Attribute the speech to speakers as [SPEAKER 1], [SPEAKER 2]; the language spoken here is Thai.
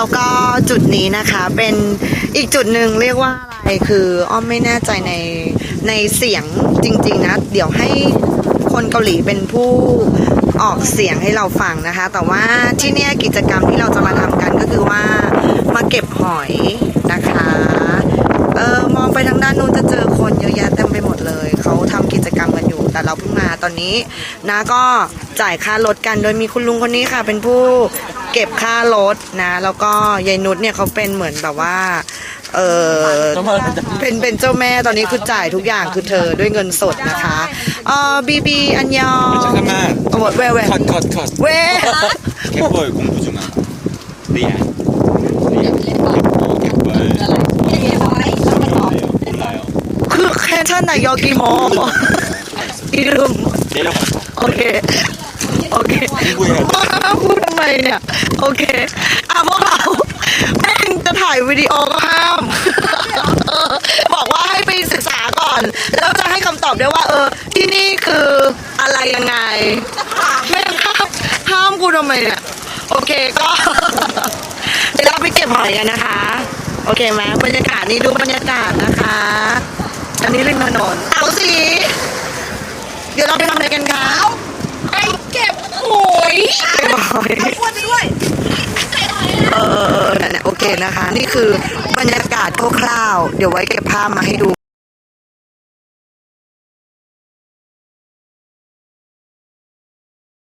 [SPEAKER 1] แล้วก็จุดนี้นะคะเป็นอีกจุดหนึ่งเรียกว่าอะไรคืออ้อมไม่แน่ใจในในเสียงจริง ๆ นะ เดี๋ยวให้คนเกาหลีเป็นผู้ออกเสียงให้เราฟังนะคะ แต่ว่าที่เนี่ยกิจกรรมที่เราจะมาทำกันก็คือว่ามาเก็บหอยนะคะ ตอนนี้นะก็จ่ายค่ารถกันโดยมีคุณลุงคนนี้ค่ะ เป็นผู้เก็บค่ารถนะ แล้วก็ยายนุชเนี่ยเขาเป็นเหมือนแบบว่าเออเป็นเป็นเจ้าแม่ตอนนี้คือจ่ายทุกอย่างคือเธอด้วยเงินสดนะคะเออบีบีอันยองโอ้โหเวเวค
[SPEAKER 2] อดคอดเวแค่ป่วคุ้ผู้จุมาเรีย
[SPEAKER 1] คือแค่ท่านนายกี่โมง พี่ลืมโอเค โอเค
[SPEAKER 2] พ่อา
[SPEAKER 1] พูดทำไมเนี่ย โอเคอะพวกเราแม่งจะถ่ายวิดีโอก็ห้าม บอกว่าให้ไปศึกษาก่อน แล้วจะให้คำตอบได้ว่า เออ ที่นี่คืออะไรยังไง แม่งห้ามห้ามกูทำไมเนี่ย โอเคก็เดี๋ยวไปเก็บหอยกันนะคะ โอเคไหมบรรยากาศนี้ดูบรรยากาศนะคะ อันนี้ริมถนนเอา
[SPEAKER 3] ด้วย
[SPEAKER 1] เออนั่นแหละโอเคนะคะ นี่คือบรรยากาศคร่าวๆเดี๋ยวไว้เก็บภาพมาให้ดู